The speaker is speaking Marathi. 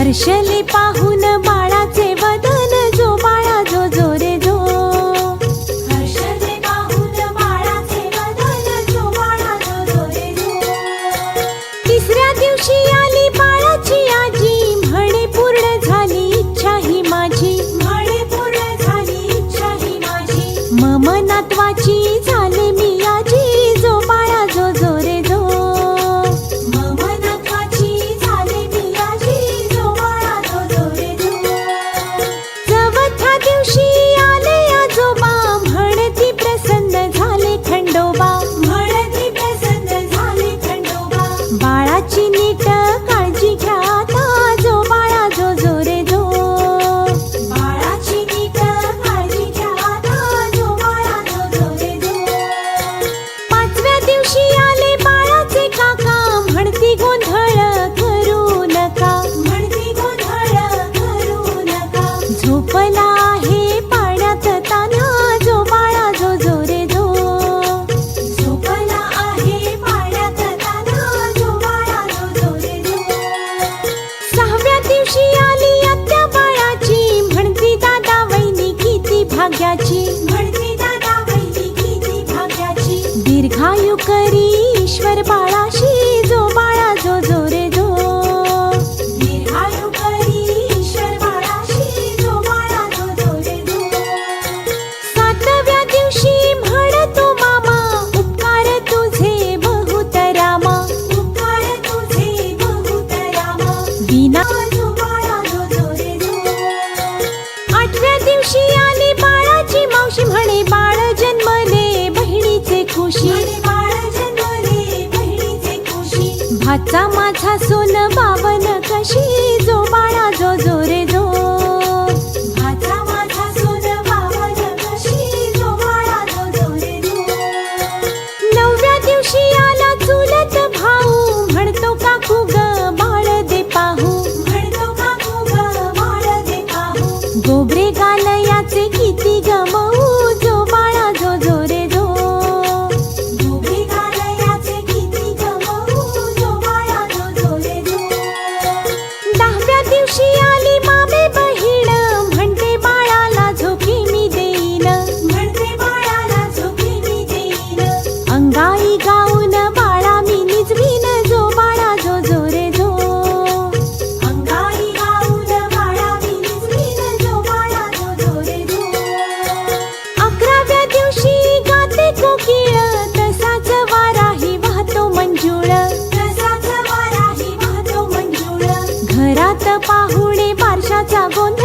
हर्षली पाहून बाळाचे वदन जो बाळा जो जो रे जो. तिसऱ्या दिवशी आली बाळाची आजी. म्हणे पूर्ण झाली इच्छा ही माझी. म्हणे पूर्ण झाली इच्छा ही माझी. ममनात्वाची भाग्याची दीर्घायु करी ईश्वर बाळा हाचा माझा सोन बावन कशी जो পাহুড়ে পারসা চাবন